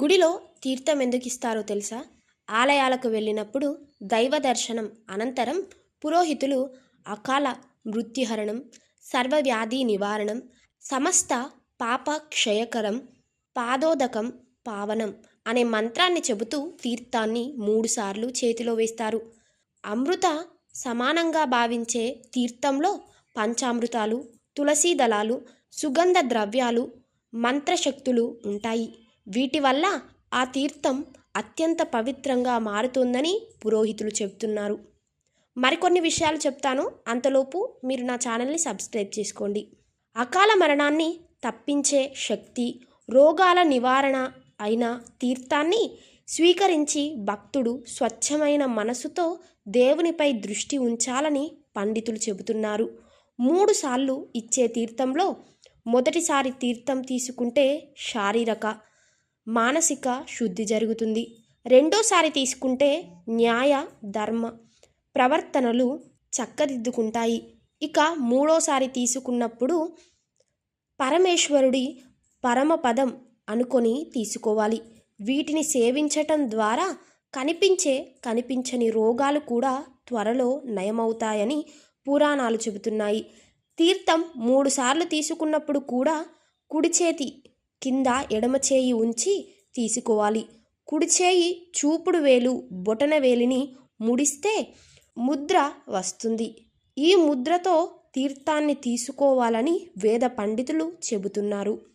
గుడిలో తీర్థం ఎందుకు ఇస్తారో తెలుసా? ఆలయాలకు వెళ్ళినప్పుడు దైవ దర్శనం అనంతరం పురోహితులు అకాల మృత్యుహరణం సర్వవ్యాధి నివారణం సమస్త పాప క్షయకరం పాదోదకం పావనం అనే మంత్రాన్ని చెబుతూ తీర్థాన్ని మూడుసార్లు చేతిలో వేస్తారు. అమృత సమానంగా భావించే తీర్థంలో పంచామృతాలు తులసీ దళాలు సుగంధ ద్రవ్యాలు మంత్రశక్తులు ఉంటాయి. వీటి వల్ల ఆ తీర్థం అత్యంత పవిత్రంగా మారుతుందని పురోహితులు చెబుతున్నారు. మరికొన్ని విషయాలు చెప్తాను. అంతలోపు మీరు నా ఛానల్ని సబ్స్క్రైబ్ చేసుకోండి. అకాల మరణాన్ని తప్పించే శక్తి రోగాల నివారణ అయిన తీర్థాన్ని స్వీకరించి భక్తుడు స్వచ్ఛమైన మనసుతో దేవునిపై దృష్టి ఉంచాలని పండితులు చెబుతున్నారు. మూడుసార్లు ఇచ్చే తీర్థంలో మొదటిసారి తీర్థం తీసుకుంటే శారీరక మానసిక శుద్ధి జరుగుతుంది. రెండోసారి తీసుకుంటే న్యాయ ధర్మ ప్రవర్తనలు చక్కదిద్దుకుంటాయి. ఇక మూడోసారి తీసుకున్నప్పుడు పరమేశ్వరుడి పరమపదం అనుకొని తీసుకోవాలి. వీటిని సేవించటం ద్వారా కనిపించే కనిపించని రోగాలు కూడా త్వరలో నయమవుతాయని పురాణాలు చెబుతున్నాయి. తీర్థం మూడుసార్లు తీసుకున్నప్పుడు కూడా కుడి చేతి కింద ఎడమ చేయి ఉంచి తీసుకోవాలి. కుడి చేయి చూపుడు వేలు బొటన వేలిని ముడిస్తే ముద్ర వస్తుంది. ఈ ముద్రతో తీర్థాన్ని తీసుకోవాలని వేద పండితులు చెబుతున్నారు.